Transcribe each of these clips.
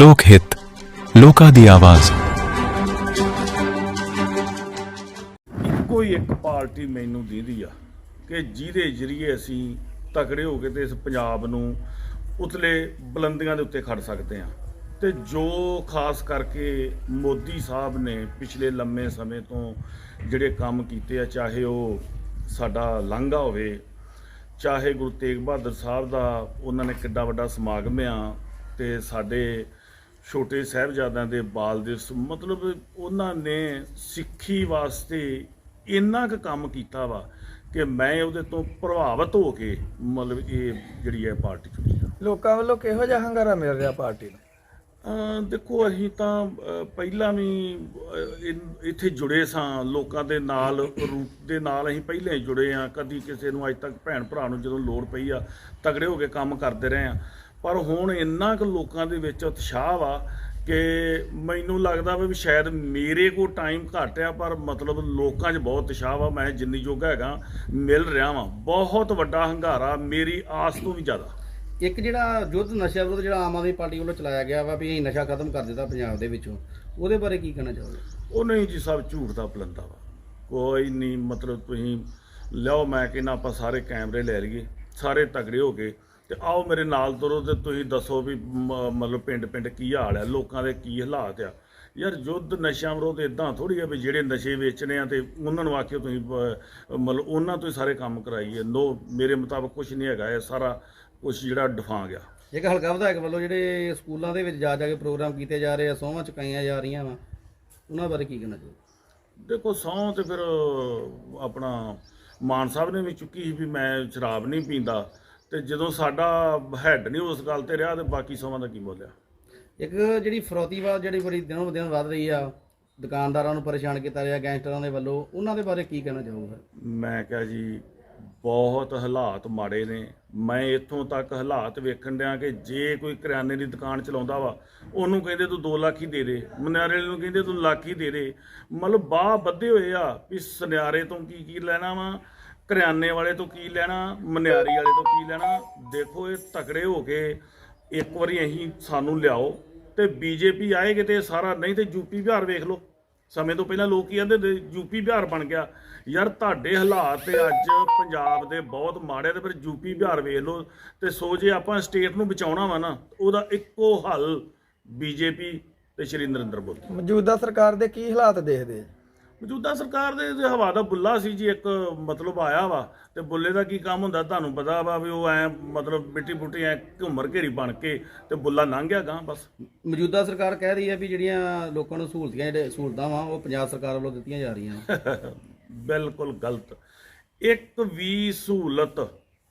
ਲੋਕ ਹਿੱਤ, ਲੋਕਾਂ ਦੀ ਆਵਾਜ਼। ਇੱਕੋ ਹੀ ਇੱਕ ਪਾਰਟੀ ਮੈਨੂੰ ਦੀਦੀ ਆ ਕਿ ਜਿਹਦੇ ਜਰੀਏ ਅਸੀਂ ਤਕੜੇ ਹੋ ਕੇ ਤੇ ਇਸ ਪੰਜਾਬ ਨੂੰ ਉਤਲੇ ਬੁਲੰਦੀਆਂ ਦੇ ਉੱਤੇ ਖੜ ਸਕਦੇ ਹਾਂ। ਤੇ ਜੋ ਖਾਸ ਕਰਕੇ ਮੋਦੀ ਸਾਹਿਬ ਨੇ ਪਿਛਲੇ ਲੰਮੇ ਸਮੇਂ ਤੋਂ ਜਿਹੜੇ ਕੰਮ ਕੀਤੇ ਆ, ਚਾਹੇ ਉਹ ਸਾਡਾ ਲਾਂਘਾ ਹੋਵੇ, ਚਾਹੇ ਗੁਰੂ ਤੇਗ ਬਹਾਦਰ ਸਾਹਿਬ ਦਾ ਉਹਨਾਂ ਨੇ ਕਿੱਡਾ ਵੱਡਾ ਸਮਾਗਮ ਆ ਤੇ ਸਾਡੇ ਛੋਟੇ ਸਾਹਿਬਜ਼ਾਦਿਆਂ ਦੇ ਬਾਲ ਦਿਵਸ ਮਤਲਬ ਉਹਨਾਂ ਨੇ ਸਿੱਖੀ ਵਾਸਤੇ ਇੰਨਾ ਕੁ ਕੰਮ ਕੀਤਾ ਵਾ ਕਿ ਮੈਂ ਉਹਦੇ ਤੋਂ ਪ੍ਰਭਾਵਿਤ ਹੋ ਕੇ ਮਤਲਬ ਇਹ ਜਿਹੜੀ ਹੈ ਪਾਰਟੀ ਚੁਣੀ ਆ। ਲੋਕਾਂ ਵੱਲੋਂ ਕਿਹੋ ਜਿਹਾ ਹੰਗਾਰਾ ਮਿਲ ਰਿਹਾ ਪਾਰਟੀ ਨੂੰ? ਦੇਖੋ ਅਸੀਂ ਤਾਂ ਪਹਿਲਾਂ ਵੀ ਇੱਥੇ ਜੁੜੇ ਸਾਂ ਲੋਕਾਂ ਦੇ ਨਾਲ ਰੂਟ ਦੇ ਨਾਲ ਅਸੀਂ ਪਹਿਲਾਂ ਹੀ ਜੁੜੇ ਆ। ਕਦੀ ਕਿਸੇ ਨੂੰ ਅੱਜ ਤੱਕ ਭੈਣ ਭਰਾ ਨੂੰ ਜਦੋਂ ਲੋੜ ਪਈ ਆ ਤਗੜੇ ਹੋ ਕੇ ਕੰਮ ਕਰਦੇ ਰਹੇ ਆ। ਪਰ ਹੁਣ ਇੰਨਾ ਕੁ ਲੋਕਾਂ ਦੇ ਵਿੱਚ ਉਤਸ਼ਾਹ ਵਾ ਕਿ ਮੈਨੂੰ ਲੱਗਦਾ ਵਾ ਸ਼ਾਇਦ ਮੇਰੇ ਕੋਲ ਟਾਈਮ ਘੱਟ ਆ ਪਰ ਮਤਲਬ ਲੋਕਾਂ 'ਚ ਬਹੁਤ ਉਤਸ਼ਾਹ ਵਾ ਮੈਂ ਜਿੰਨੀ ਜੋਗਾ ਹੈਗਾ ਮਿਲ ਰਿਹਾ ਵਾਂ। ਬਹੁਤ ਵੱਡਾ ਹੰਗਾਰਾ ਮੇਰੀ ਆਸ ਤੋਂ ਵੀ ਜ਼ਿਆਦਾ। ਇੱਕ ਜਿਹੜਾ ਯੁੱਧ ਨਸ਼ਾ ਵਿਰੁੱਧ ਜਿਹੜਾ ਆਮ ਆਦਮੀ ਪਾਰਟੀ ਵੱਲੋਂ ਚਲਾਇਆ ਗਿਆ ਵਾ ਵੀ ਅਸੀਂ ਨਸ਼ਾ ਖਤਮ ਕਰ ਦਿੱਤਾ ਪੰਜਾਬ ਦੇ ਵਿੱਚੋਂ ਉਹਦੇ ਬਾਰੇ ਕੀ ਕਹਿਣਾ ਚਾਹੋਗੇ? ਉਹ ਨਹੀਂ ਜੀ ਸਭ ਝੂਠ ਦਾ ਪਲੰਦਾ ਵਾ। ਕੋਈ ਨਹੀਂ ਮਤਲਬ ਤੁਸੀਂ ਲਿਆਓ ਮੈਂ ਕਹਿੰਦਾ ਆਪਾਂ ਸਾਰੇ ਕੈਮਰੇ ਲੈ ਲਈਏ ਸਾਰੇ ਤਗੜੇ ਹੋ ਕੇ। ਤੇ ਆਓ ਮੇਰੇ ਨਾਲ ਤੁਰੋ ਤੇ ਤੁਸੀਂ ਦੱਸੋ ਵੀ ਮਤਲਬ ਪਿੰਡ ਪਿੰਡ ਕੀ ਹਾਲ ਹੈ ਲੋਕਾਂ ਦੇ ਕੀ ਹਾਲਾਤ ਆ। ਯਾਰ ਯੁੱਧ ਨਸ਼ਿਆਂ ਵਿਰੁੱਧ ਇਦਾਂ ਥੋੜੀ ਆ ਵੀ ਜਿਹੜੇ ਨਸ਼ੇ ਵੇਚਣੇ ਆ ਤੇ ਉਹਨਾਂ ਨੂੰ ਆਖਿਓ ਤੁਸੀਂ ਮਤਲਬ ਉਹਨਾਂ ਤੋਂ ਹੀ ਸਾਰੇ ਕੰਮ ਕਰਾਈਏ। ਨੋ ਮੇਰੇ ਮੁਤਾਬਕ ਕੁਝ ਨਹੀਂ ਹੈਗਾ ਇਹ ਸਾਰਾ ਕੁਝ ਜਿਹੜਾ ਡਫਾ ਗਿਆ ਇੱਕ ਹਲਕਾ ਵਿਧਾਇਕ ਵੱਲੋਂ ਜਿਹੜੇ ਸਕੂਲਾਂ ਦੇ ਵਿੱਚ ਜਾ ਜਾ ਕੇ ਪ੍ਰੋਗਰਾਮ ਕੀਤੇ ਜਾ ਰਹੇ ਆ ਸੋਹਾਂ ਚੁਕਾਈਆਂ ਜਾ ਰਹੀਆਂ ਵਾ ਉਹਨਾਂ ਬਾਰੇ ਕੀ ਕਹਿਣਾ ਚਾਹੋਗੇ? ਦੇਖੋ ਸਹੁੰ ਤੇ ਫਿਰ ਆਪਣਾ ਮਾਨ ਸਾਹਿਬ ਨੇ ਵੀ ਚੁੱਕੀ ਸੀ ਵੀ ਮੈਂ ਸ਼ਰਾਬ ਨਹੀਂ ਪੀਂਦਾ। ਤੇ ਜਦੋਂ ਸਾਡਾ ਹੈੱਡ ਨਹੀਂ ਉਸ ਗੱਲ ਤੇ ਰਿਹਾ ਤੇ ਬਾਕੀ ਸਹੁੰ ਦਾ ਕੀ ਬੋਲਿਆ ਇੱਕ ਜਿਹੜੀ ਫਰੋਤੀਵਾਦ ਜਿਹੜੀ ਬੜੀ ਦਿਨੋਂ ਦਿਨ ਵੱਧ ਰਹੀ ਆ ਦੁਕਾਨਦਾਰਾਂ ਨੂੰ ਪਰੇਸ਼ਾਨ ਕੀਤਾ ਰਿਹਾ ਗੈਂਗਸਟਰਾਂ ਦੇ ਵੱਲੋਂ ਉਹਨਾਂ ਦੇ ਬਾਰੇ ਕੀ ਕਹਿਣਾ ਚਾਹੋਗੇ? ਮੈਂ ਕਿਹਾ ਜੀ ਬਹੁਤ ਹਾਲਾਤ ਮਾੜੇ ਨੇ। ਮੈਂ ਇੱਥੋਂ ਤੱਕ ਹਾਲਾਤ ਵੇਖਣ ਡਿਆ ਕਿ ਜੇ ਕੋਈ ਕਰਿਆਨੇ ਦੀ ਦੁਕਾਨ ਚਲਾਉਂਦਾ ਵਾ ਉਹਨੂੰ ਕਹਿੰਦੇ ਤੂੰ 2 ਲੱਖ ਹੀ ਦੇ ਦੇ। ਮਨਿਆਰੇ ਨੂੰ ਕਹਿੰਦੇ ਤੂੰ ਲੱਖ ਹੀ ਦੇ ਦੇ। ਮਤਲਬ ਬਾਹ ਬੱਧੇ ਹੋਏ ਆ ਵੀ ਸੁਨਿਆਰੇ ਤੋਂ ਕੀ ਕੀ ਲੈਣਾ ਵਾ? ਕਰਿਆਨੇ ਵਾਲੇ ਤੋਂ ਕੀ ਲੈਣਾ, ਮਨਿਆਰੀ ਵਾਲੇ ਤੋਂ ਕੀ ਲੈਣਾ? ਦੇਖੋ, ਇਹ ਤਕੜੇ ਹੋ ਕੇ ਇੱਕ ਵਾਰੀ ਅਸੀਂ ਸਾਨੂੰ ਲਿਆਓ ਤੇ ਬੀਜੇਪੀ ਆਏਗੇ ਤੇ ਇਹ ਸਾਰਾ, ਨਹੀਂ ਤੇ ਯੂਪੀ ਬਿਹਾਰ ਵੇਖ ਲਓ। ਸਮੇਂ ਤੋਂ ਪਹਿਲਾਂ ਲੋਕ ਕੀ ਕਹਿੰਦੇ ਨੇ ਯੂਪੀ ਬਿਹਾਰ ਬਣ ਗਿਆ। ਯਾਰ, ਤੁਹਾਡੇ ਹਾਲਾਤ ਤੇ ਅੱਜ ਪੰਜਾਬ ਦੇ ਬਹੁਤ ਮਾੜੇ ਤੇ ਫਿਰ ਯੂਪੀ ਬਿਹਾਰ ਵੇਖ ਲਓ ਤੇ ਸੋ ਜੇ ਆਪਾਂ ਸਟੇਟ ਨੂੰ ਬਚਾਉਣਾ ਵਾ ਨਾ, ਉਹਦਾ ਇੱਕੋ ਹੱਲ ਬੀਜੇਪੀ ਤੇ ਸ਼੍ਰੀ ਨਰਿੰਦਰ ਮੋਦੀ। ਮੌਜੂਦਾ ਸਰਕਾਰ ਦੇ ਕੀ ਹਾਲਾਤ ਦੇਖਦੇ ਮੌਜੂਦਾ ਸਰਕਾਰ ਦੇ ਦੇ ਹਵਾ ਦਾ ਬੁੱਲਾ ਸੀ ਜੀ ਇੱਕ ਮਤਲਬ ਆਇਆ ਵਾ ਤੇ ਬੁੱਲੇ ਦਾ ਕੀ ਕੰਮ ਹੁੰਦਾ ਤੁਹਾਨੂੰ ਪਤਾ ਵਾ ਵੀ ਉਹ ਐ ਮਤਲਬ ਮਿੱਟੀ ਪੁੱਟੀ ਐ ਘੁੰਮਰ ਘੇਰੀ ਬਣ ਕੇ ਤੇ ਬੁੱਲਾ ਲੰਘ ਗਿਆ ਗਾਂ ਬਸ। ਮੌਜੂਦਾ ਸਰਕਾਰ ਕਹਿ ਰਹੀ ਹੈ ਵੀ ਜਿਹੜੀਆਂ ਲੋਕਾਂ ਨੂੰ ਸਹੂਲਤਾਂ ਜਿਹੜੇ ਸਹੂਲਤਾਂ ਵਾ ਉਹ ਪੰਜਾਬ ਸਰਕਾਰ ਵੱਲੋਂ ਦਿੱਤੀਆਂ ਜਾ ਰਹੀਆਂ ਬਿਲਕੁਲ ਗਲਤ। ਇੱਕ ਵੀ ਸਹੂਲਤ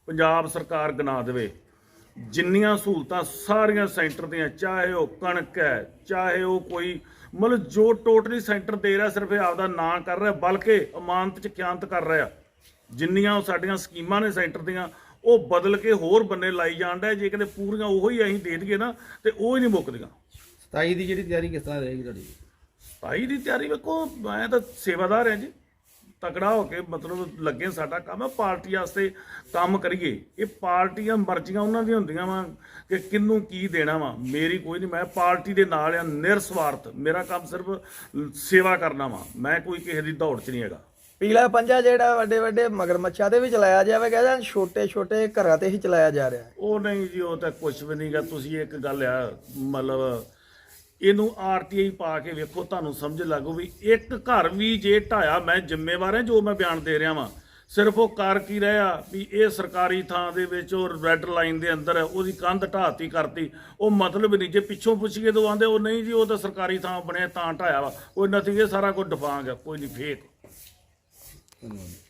ਪੰਜਾਬ ਸਰਕਾਰ ਗਨਾ ਦੇਵੇ ਜਿੰਨੀਆਂ ਸਹੂਲਤਾਂ ਸਾਰੀਆਂ ਸੈਂਟਰ ਦੀਆਂ ਚਾਹੇ ਉਹ ਕਣਕ ਹੈ ਚਾਹੇ ਉਹ ਕੋਈ ਮਤਲਬ ਜੋ ਟੋਟਲੀ ਸੈਂਟਰ ਦੇ ਰਿਹਾ ਸਿਰਫ ਇਹ ਆਪਦਾ ਨਾਂ ਕਰ ਰਿਹਾ ਬਲਕਿ ਅਮਾਨਤ ਚ ਖਿਆਨਤ ਕਰ ਰਿਹਾ। ਜਿੰਨੀਆਂ ਉਹ ਸਾਡੀਆਂ ਸਕੀਮਾਂ ਨੇ ਸੈਂਟਰ ਦੀਆਂ ਉਹ ਬਦਲ ਕੇ ਹੋਰ ਬੰਨੇ ਲਾਈ ਜਾਂਦਾ ਜੇ ਕਿਤੇ ਪੂਰੀਆਂ ਉਹੋ ਹੀ ਅਸੀਂ ਦੇ ਦਈਏ ਨਾ ਤੇ ਉਹ ਹੀ ਨਹੀਂ ਮੁੱਕਦੀਆਂ। 27 ਦੀ ਜਿਹੜੀ ਤਿਆਰੀ ਕਿਸ ਤਰ੍ਹਾਂ ਰਹੇਗੀ ਤੁਹਾਡੀ? ਭਾਈ ਦੀ ਤਿਆਰੀ ਵੇਖੋ ਮੈਂ ਤਾਂ ਸੇਵਾਦਾਰ ਹਾਂ ਜੀ। ਤਕੜਾ ਹੋ ਕੇ ਮਤਲਬ ਲੱਗੇ ਸਾਡਾ ਕੰਮ ਹੈ ਪਾਰਟੀ ਵਾਸਤੇ ਕੰਮ ਕਰੀਏ। ਇਹ ਪਾਰਟੀਆਂ ਮਰਜ਼ੀਆਂ ਉਹਨਾਂ ਦੀਆਂ ਹੁੰਦੀਆਂ ਵਾ ਕਿ ਕਿੰਨੂੰ ਕੀ ਦੇਣਾ ਵਾ। ਮੇਰੀ ਕੋਈ ਨਹੀਂ ਮੈਂ ਪਾਰਟੀ ਦੇ ਨਾਲ ਆ ਨਿਰਸਵਾਰਥ। ਮੇਰਾ ਕੰਮ ਸਿਰਫ ਸੇਵਾ ਕਰਨਾ ਵਾ। ਮੈਂ ਕੋਈ ਕਿਸੇ ਦੀ ਦੌੜ 'ਚ ਨਹੀਂ ਹੈਗਾ। ਪੀਲਾ ਪੰਜਾ ਜਿਹੜਾ ਵੱਡੇ ਵੱਡੇ ਮਗਰਮੱਛਾਂ ਤੇ ਵੀ ਚਲਾਇਆ ਜਾਵੇਗਾ ਜਾਂ ਛੋਟੇ ਛੋਟੇ ਘਰਾਂ ਤੇ ਹੀ ਚਲਾਇਆ ਜਾ ਰਿਹਾ। ਉਹ ਨਹੀਂ ਜੀ ਉਹ ਤਾਂ ਕੁਝ ਵੀ ਨਹੀਂਗਾ ਤੁਸੀਂ ਇੱਕ ਗੱਲ ਆ ਮਤਲਬ ਇਹਨੂੰ ਆਰਟੀਆਈ ਪਾ ਕੇ ਵੇਖੋ, ਤੁਹਾਨੂੰ ਸਮਝ ਲੱਗੂ ਵੀ ਇੱਕ ਘਰ ਵੀ ਜੇ ਢਾਇਆ ਮੈਂ ਜ਼ਿੰਮੇਵਾਰ ਹਾਂ ਜੋ ਮੈਂ ਬਿਆਨ ਦੇ ਰਿਹਾ ਵਾਂ। ਸਿਰਫ ਉਹ ਕਰ ਕੀ ਰਿਹਾ ਵੀ ਇਹ ਸਰਕਾਰੀ ਥਾਂ ਦੇ ਵਿੱਚ ਉਹ ਰੈੱਡ ਲਾਈਨ ਦੇ ਅੰਦਰ ਉਹਦੀ ਕੰਧ ਢਾਤੀ ਕਰਤੀ। ਉਹ ਮਤਲਬ ਨਹੀਂ, ਜੇ ਪਿੱਛੋਂ ਪੁੱਛੀਏ ਤਾਂ ਆਂਦੇ, ਉਹ ਨਹੀਂ ਜੀ, ਉਹ ਤਾਂ ਸਰਕਾਰੀ ਥਾਂ ਬਣਿਆ ਤਾਂ ਢਾਇਆ ਵਾ। ਉਹ ਨਤੀਜੇ ਸਾਰਾ ਕੁਝ ਡਫਾਂਗ ਆ, ਕੋਈ ਨਹੀਂ, ਫੇਕ। ਧੰਨਵਾਦ।